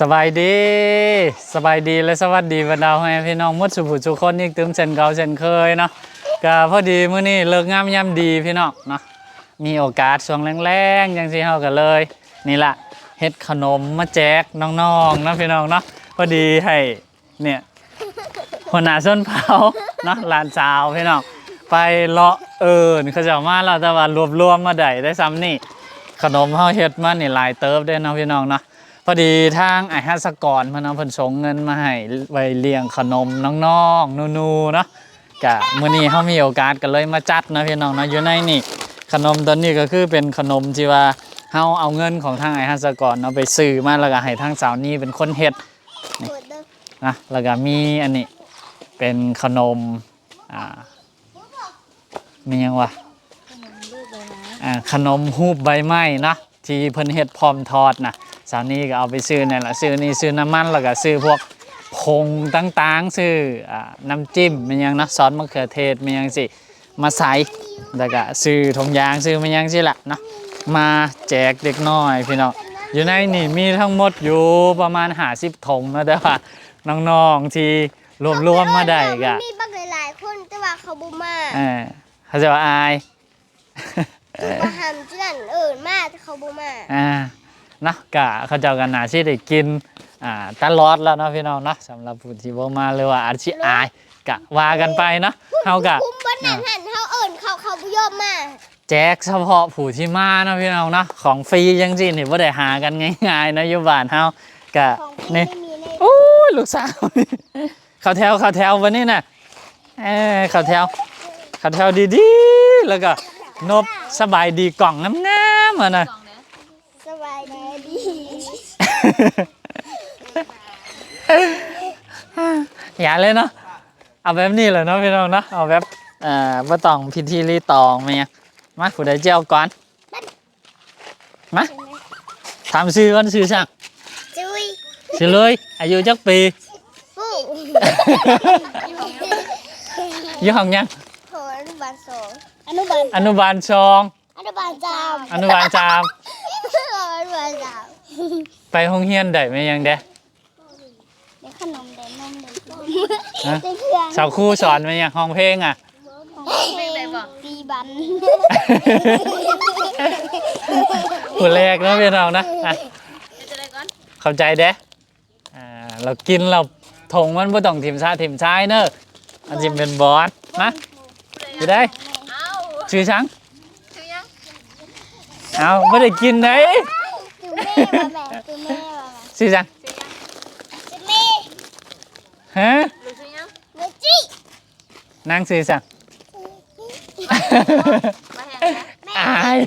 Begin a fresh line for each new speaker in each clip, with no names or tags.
สบายดีสบายดีและสวัสดีบรรดาแม่พี่น้องหมดสุภุทุกคนอีกตึมเช่นเก่าเช่นเคยเนาะก็พอดีมื้อนี้เลิกงามยามดีพี่น้องเนาะมีโอกาสช่วงแรงๆจังสิเฮากันเลย นี่ล่ะเฮ็ดขนมมาแจกน้องๆนะพี่น้องเนาะพอดีให้เนี่ยหัวหน้าส้นเผาเนาะหลานสาวพี่น้องไปเลาะเอิญเขาจะมาแล้วแต่ว่ารวบรวมมาได้ได้ซ้ำนี่ขนมเฮาเฮ็ดมานี่หลายเติบเด้เนาะพี่น้องเนาะ พอดีทางไอ้ฮัสกรพนเอาเพิ่นส่งเงินมาให้ไว้เลี้ยงขนมน้องๆหนูๆเนาะกะมื้อนี้เฮามีโอกาสก็เลยมาจัดนะพี่น้องเนาะอยู่ในนี่ขนมตัวนี้ก็คือเป็นขนมที่ว่าเฮาเอาเงินของทางไอ้ฮัสกรเนาะไปซื้อมาแล้วก็ให้ทางสาวนี้เป็นคนเฮ็ดนะแล้วก็มีอันนี้เป็นขนมอ่ามีหยังวะ
รูปใบไม้
อ่าขนมฮูบใบไม้นะที่เพิ่นเฮ็ดพร้อมทอดนะ สาวนี้ก็เอาไปซื้อนี่นแหละซื้อนี่ซื้อน้ำมันแล้วก็ซื้อพวกผงต่างๆซื้ออ่าน้ำจิ้มมันยังนะซอสมะเขือเทศมันยังสิมาใส่แล้วก็ซื้อทงยางซื้อมันยังสิละเนาะมาแจกเด็กน้อยพี่น้องอยู่ในนี่มีทั้งหมดอยู่ประมาณ50ถุงนะแต่ว่าน้องๆที่รวมๆมาได้ก็
มีบักหลายๆคนแต่ว่าเขาบ่มา
เออเขาจะว่าอาย
คือว่าหำจั่นเอิ้นมาแต่เขาบ่มา
อ่าเนาะกะเขาเจ้ากันนาที่ได้กินอ่าตลอดแล้วเนาะพี่น้องเนาะสำหรับผู้ที่บ่มาหรือว่าอาจสิอายกะว่ากันไปเนาะเฮากะ
คุ้มบ่นั่นหั่นเฮาเอิ้นเขาเขาบ่ยอมมา
แจกเฉพาะผู้ที่มาเนาะพี่น้องเนาะของฟรีจังซี่นี่บ่ได้หากันง่ายๆเนาะอยู่บ้านเฮากะ
ของพี่
นี่
ไม่มีใน
โอ้ยลูกสาวนี่เข้าแถวเข้าแถววันนี้น่ะเออเข้าแถวเข้าแถวดีๆ แล้วก็นบสบายดีกล่องงามๆอะนะ
สบายดีดี
อย่าเลยเนาะเอาแบบนี้เลยเนาะพี่น้องเนาะเอาแบบเอ่อบ่ต้องพิธีรีตองมาเนี่ยมาผู้ใดเจ้าก่อนมาถามชื่อก่อนชื่อช่าง
จุ้ย
ชื่อเลยอายุจักปี
ฟู่
อยู่ห้องยัง
โหอนุบาลสองอนุบาล
อนุบาลสอง
อนุบาลสาม
อนุบาลสาม
อนุบาลสาม
ไปห้องเฮียนได้ไหมยังเด้
เดี๋ยวขนมเดี๋ยวนมเดี๋ยวนม
ฮะ
เดี๋ยวเครื่อง
สาวครูสอนไหมยังห้องเพลงอะ
เพลงตีบัน
ผู้แรกเนาะพี่น้องนะอะเข้าใจเด้อ่าเรากินเราถงมันบ่ต้องถิ่มซ้ายถิ่มซ้ายเนอะมันจิเป็นบอสมาอยู่ได้ชื่อช้างเอาไม่ได้กินไหน
คือ แม่ว่าแม่คือแม่ว่าแม่
ชื่อช้าง
คือแม่
ฮะ
เมจี้
นางชื่อช้างอาย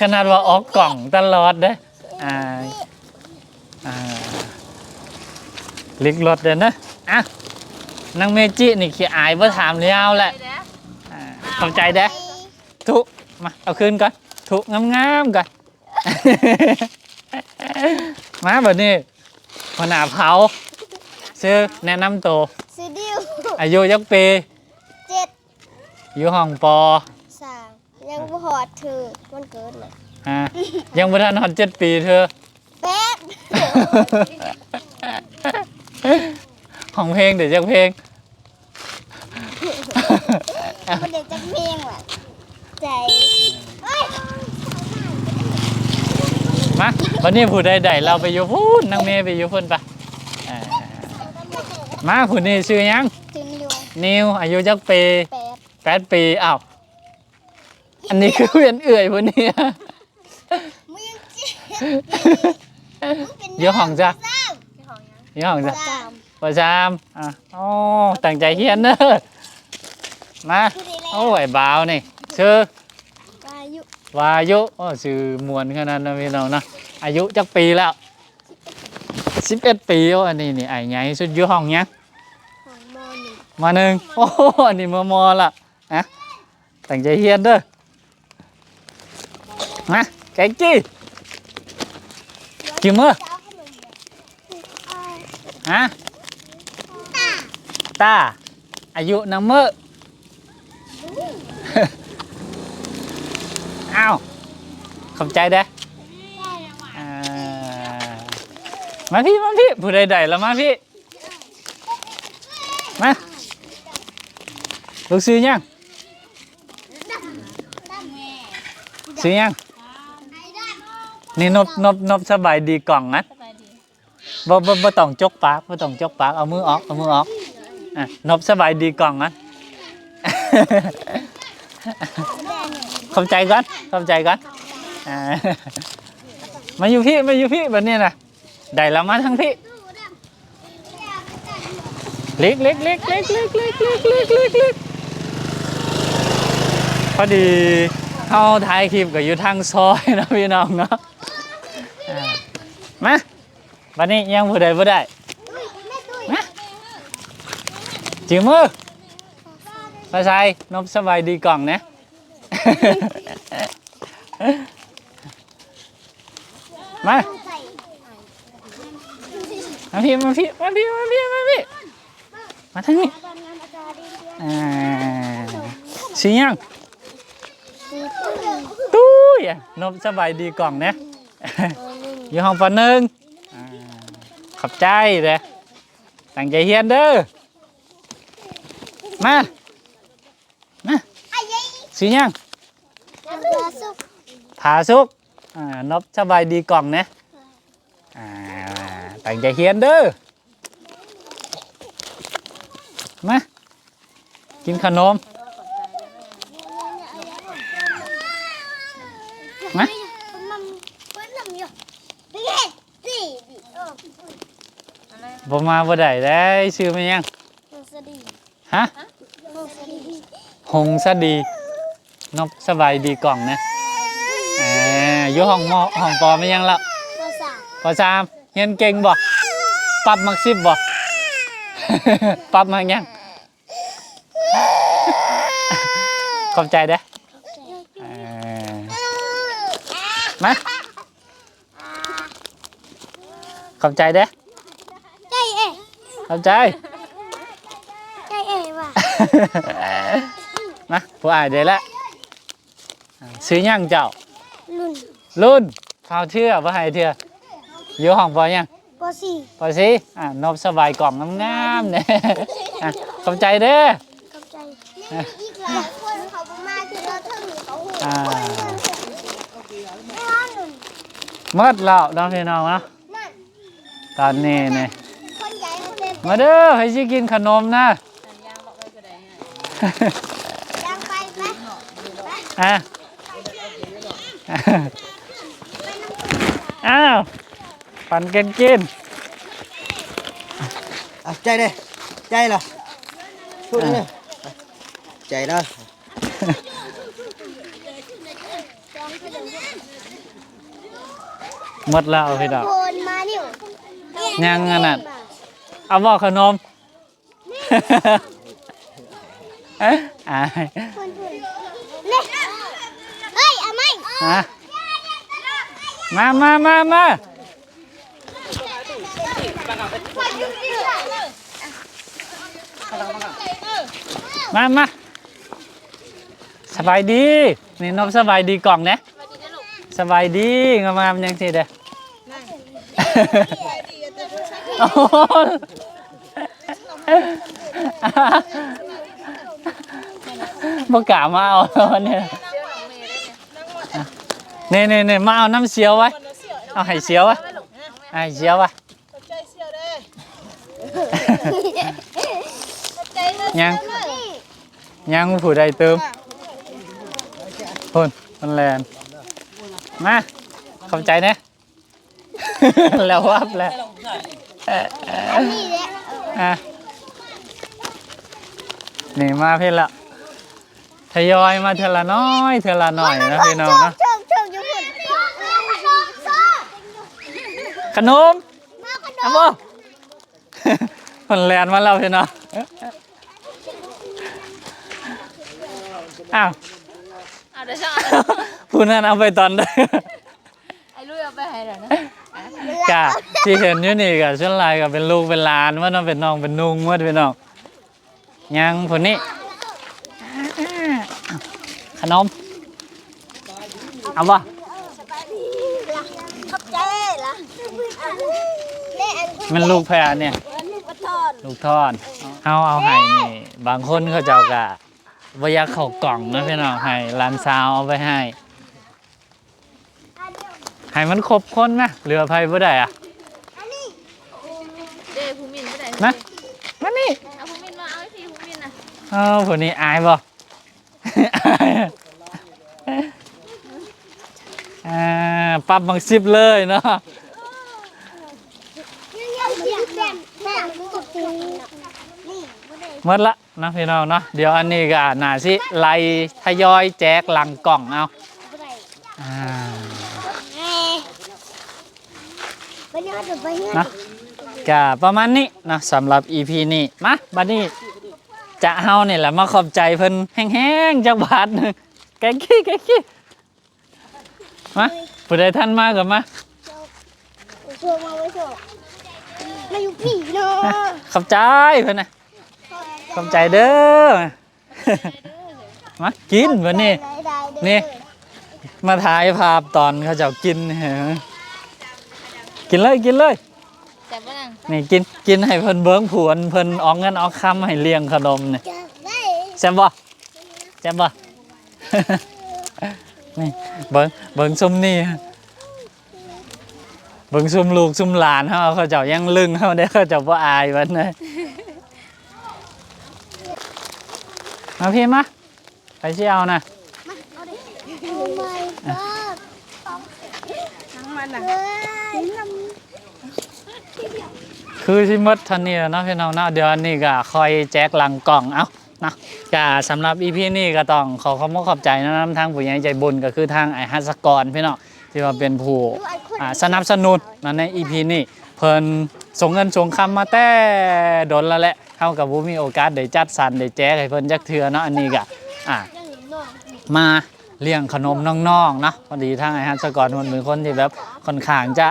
ขนาดว่าออกกล่องตลอดเด้อายอ่าลิกรถเด้อนะอะนางเมจินี่ขี้อายว่าถามยาวแหละอ่าเข้าใจเด้อทุมาเอาคืนก่อนทุงามๆก่อน มาแบบนี้หัวหน้าเผาชื่อแนะนำตัว
ซื้อดิว
อายุยักปี
เจ็ด
อยู่ห้องปอ
สามยังบ่หอดเธอมันเกิดเลย
อ่ายังไม่ทันหอดเจ็ดปีเธอ
แป๊ด
ห้องเพลงเดี๋ยวจะเพลง
มันเด็กจะเพลงว่ะใจเอ้ย
มาวันนี้ผู้ใดๆเราไปอยู่พูนนั่งเมย์ไปอยู่พุ่นปะอ่ามาผู้นี้ชื่อหยัง
ถึงอยู่
นิวอายุยักปี
แปด
แปดปีอ้าวอันนี้คือเวียนเอื่อยผู้นี้
มึงยังจี้
เดี๋ยวห้องจ้ะ
สาม
ยี่ห้องจ้ะ
สาม
ประจามอะโอ้ตั้งใจเฮียนเนอะมา
ผู้ดีแล้ว
โอ้ยบ่าวนี่ชื่อ
อายุ
วายุโอ้ชื่อมวนขนาดนั้นพี่น้องเนาะอายุจักปีแล้วสิบเอ็ดปีอันนี้นี่ไอ้ใหญ่สุดยี่ห้องเนี้ย
มหนึ่ง
มาหนึ่งโอ้โหอันนี้มอมอละนะตั้งใจเฮียนเด้อมาแกงจี้กี่มือ
จะเมเอา
ฮะ
ตา
ตาอายุนังมือ อ้าวขอบใจเด้อ
ได้แล้ว
อ่ามาพี่มาพี่ผู้ใดๆแล้วมาพี่มาลูกซื้อยังซื้อยังนี่นบนบนบสบายดีกล่องนะบ่บ่บ่ต้องจกปากบ่ต้องจกปากเอามือออกเอามือออกอะนบสบายดีกล่องนะ เข้าใจก่อนเข้าใจก่อนอ่ามาอยู่พี่มาอยู่พี่แบบนี้นะได้ล้วมาทั้งพี่เล็กเล็กเล็กเล็กเล็กเล็กเล็กเล็กเล็กเล็กพอดีเข้าถ่ายคลิปกับอยู่ทางซอยนะพี่น้องเนาะมาวันนี้ยังผู้ใดผู้ใดมาจือมือภาษายนบสบายดีกล่องนะ มามาพี่มาพี่มาพี่มาพี่มาพี่มาทางนี้อ่าสียังตู้ยอะนบสบายดีกล่องเนี่ยอยู่ห้องปหนึ่งอ่าขอบใจเลยตั้งใจเฮียนเด้อมามาสียัง ผาสุกอ่านบสบายดีกล่องเนี่ย à ตั้งใจเฮียนเด้อมากินขนมมาบ่มาบ่ได้ได้ชื่อมันยังฮะหงสดี นบสบายดีกล่องนะอ่าอยู่ห้องหมอห้องปอมันยังละพอสามเฮียนเก่งบ่ปรับมักสิบบ่ ปรับมายังขอบใจเด้อเออมาขอบใจเด้อ
ใจเอ๋
ขอบใจ
ใจเอ๋ว่ะ
มาผู้อายเดี๋ยวละอ่า ซื้อยังเจ้า
รุ่น
รุ่นเฝ้าเชื่อว่าให้เถื่ออยู่ห้องปอยัง
ปสี่
ปอสิอ่านบสบายกล่องงามๆเนี่ยอะขอบใจเด้อ
ขอบใจอีกหลายคนเขาบ่มาที่เราถึงเขาหู
อ่า
ไม่ว่าหนุ่น
เมื่อแล้วน้องพี่น้องเนาะ
นั่น
ตอนนี้เนี่ย
คนใหญ่เขาเป็น
มาเด้อให้สิกินขนมนะ
ยังไปไหม
อะ อ้าว ปั่นเกันกิน
อใจเลยใจเหรอช
่วยด้เลย
ใจแล้ว
หมดแล้วพี่ดอกา
ว
ยังอันนั้น เอาบอกขนม
เอ๊ะอาย
ฮะมามามามามามาสบายดีนี่นบสบายดีกล่องเนี่ยสบายดีงามๆยังสิเด้อโอ้โหบ่กล้ามาเอาวัน นี้นี่นี่นี่มาเอาน้ำเสียวไว้ เอาให้เสียวไว้ให้เสียวไว้ยังยังผู้ใดเติมพุ่นมันแลนมาขอบใจนะแล้ววับแล้วเอ่อเอ่อ
นี่แหละ
อะนี่มาพี่ละทยอยมาเทอละน้อยเทอละหน่อยนะพี่น้องนะ
เชิงเชิงอยู่หุ่น
ข นม
มาขน
เอา
ม
บ่มันแลนมาแล้วพี่น้องอ้าว
เอาเดี๋ยวช่าง
ผู้นั้นเอาไปตอนใด
ไอ้ลุยเอาไปให้เดี๋ยวนะ
กะที่เห็นอยู่นี่กะส่วนหลายก็เป็นลูกเป็นหลานว่าน้องเป็นน้องเป็นนุ่งว่าเป็นน้องยังผลนี้ขนมเอาบ่
ขอบใจละเล่ อันคุณ
มันลูกแพรเนี่ย
อันลูกกระทอน
ลูกทอดเอาเอาให้นี่บางคนเขาเจ้ากะบ่อยากเข้ากล่องนะพี่น้องให้ร้านสาวเอาไปให้ ให้มันครบคนนะเหลือไผบ่ได้อะ
อันนี้
เด้ภูมินไม่ได้
นะมานี่
เอาภูมินมาเอาไอ้พี่ภูมินนะ
เออผู้นี้อายบ่อายอ่าปรับบางสิบเลยเนาะ
ยังยังเสียงแม่แม่กดตีนี่บ่ได้
หมดละนะพี่น้องเนาะเดี๋ยวอันนี้ก็น่าสิไล่ทยอยแจกหลังกล่องเอา
บ่ได้
อ่า
แม่ไปนอนไปนอน
นะก็ประมาณนี้นะสำหรับ EP นี้มาบัดนี้จะเฮานี่แหละมาขอบใจเพิ่นแห้งๆจักบาทหนึงแกงขี้แกงขี้มาผู้ใดท่านมากับมา
โชว์มาไว้โชว์มาอยู่ผีเนาะ
ขอบใจเพิ่นนะ ขอบใจเด้อ มากินวันนี้ นี่ มาถ่ายภาพตอนเขาเจ้ากินเหรอกินเลยกินเลย
แต่ว่านัง
นี่กินกินให้เพิ่นเบิ้งผวนเพิ่นออกเงินออกคำให้เลี้ยงขนมนี่
จะได้
แซ่บบ่แซ่บบ่ นี่เบิ้งเบิ้งซุมนี่เบิ้งซุมลูกซุมหลานเฮาเขาเจ้ายังลึงเฮาได้เขาเจ้าบ่อายวันน มาพี่มาไปสิเอานะ
โอ้ my god
ทั้งมันอะ
เฮ้ยท
คือสิหมดเท่านี้แล้วเนาะพี่น้องเนาะเดี๋ยวอันนี้ก็คอยแจกหลังกล่องเอาเนาะก็สำหรับ EP นี้ก็ต้องขอขอบคุณขอบใจนะนำทางผู้ใหญ่ใจบุญก็คือทางไอฮัสกรพี่น้องที่ว่าเป็นผู้ำ
ดูไอ้คน
อ่าสนับสนุนนะใน EP นี้เพิ่น ส่งเงินส่งคำมาแต่ดนแล้วแหละเท่ากับบ่มีโอกาสได้จัดสรรได้แจกให้เพิ่นจักเทือเนาะอันนี้ก็อ่า
ยังเห็นน้อง
มาเลี้ยงขนมน้องๆเนาะพอดีทางไอ้ฮัสกรมันเป็นคนที่แบบค่อนข้างจะ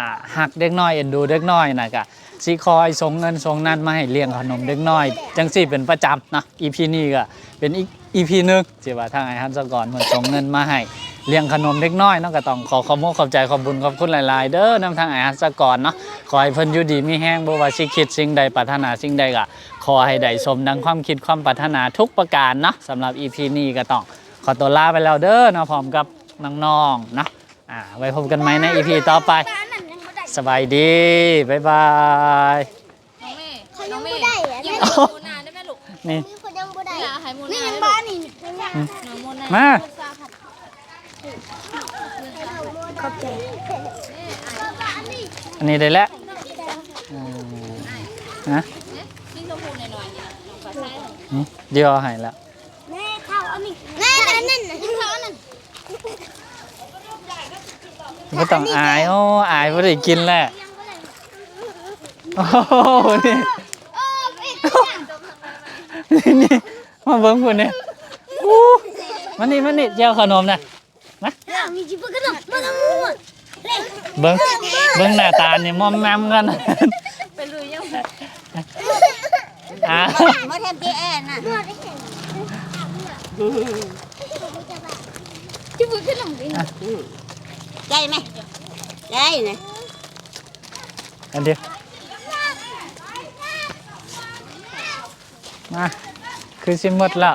อ่าหักเด็กน้อยเอ็นดูเด็กน้อยนะกะสิคอยส่งเงินส่งนั่นมาให้เลี้ยงขนมเด็กน้อย จังสี่เป็นประจำเนาะ EP นี้ก็เป็นอีก EP หนึงที่ว่าทางไอ้ฮัสกอรมันส่งเงินมาให้ เลี้ยงขนมเด็กน้อยเนาะก็ต้องขอขอบคุณขอบใจขอบบุญขอบคุณหลาย ๆ เด้อนำทางไอ้ฮัสกรเนาะขอให้เพิ่นอยู่ดีมีแห้งบ่ว่าสิคิดสิ่งใดปรารถนาสิ่งใดก็ขอให้ได้สมดังความคิดความปรารถนาทุกประการเนาะสำหรับ EP นี้ก็ต้องขอตัวลาไปแล้วเด้อเนาะพร้อมกับน้องๆเนาะอ่าไว้พบกันไหมใน EP ต่อไป
บ้านนั่นยังบ่ได้
สบายดีบ๊ายบาย
น้องเมย์
เขายั
น้องงเม
บ่
ย์
ได้อะ
ยิ้ม
นะ
น้องโมนาได้ไหมลูก
นี่
มีคนยังบ่ได้
นี่ละให้โมนา
นี่
ได้
ยัง
ลู
บ้าน
ก
นี่ยังบ้าน
น้องโมนา
มา
ขอบใจ
อันนี้ได้แล้วอืมนะ
พี่ชมพูหน่อยๆเนี่ยน้องฟ้าใส
นี่เดี๋ยวเอาให้แล้ว
แม่เท่าอันนี้แม่อันนั้นน่ะเท่าอันนั้น
ไม่ต้องอายโอ้อายไม่ได้กินแหละโอ้โหนี่
โอ้เป็ด
นี่นี่มาเบิ้งคนเนี่ยอู้มันนี่มันนี่เจ้าขนมนะ
เรา มีจิบกระดกมันก็มั่วเล่น
เบิ้งเบิ้งหน้าตาเนี่ยมอมแมมกัน
ไปลุยยัง
อ่า
มาแทนเจแอนน่ะจิบกระดกใจไหมใจนะ
อันเดียวมาคือสิหมดแล้ว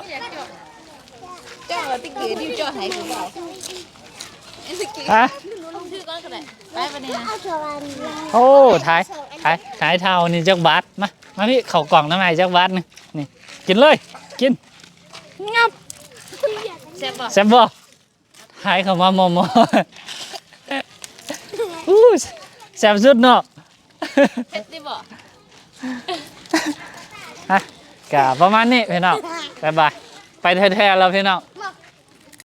เจ้าติ๊กเก๋ดิวเจ้าหายผมบอกไอ้ติ๊กเก๋
ฮะ
ต้องชื่อก้อนก็ได้ไปไปเนี่ย
เอาชวน
โอ้ถ่ายถ่ายถ่ายเท่านี่จักบาทมา มาพี่เข่ากล่องน้ำไม้จักบาทหนึงนี่ กินเลย กินงับ
แซ่บป่ะ
แซ่บบ่ถ่ายเข้ามามอมออู้แซ่บสุดเนาะ
เผ็ดดิบ่
ฮะกะประมาณนี้พี่น้องบ๊ายบาย ไปแท้ๆแล้วพี่น้อง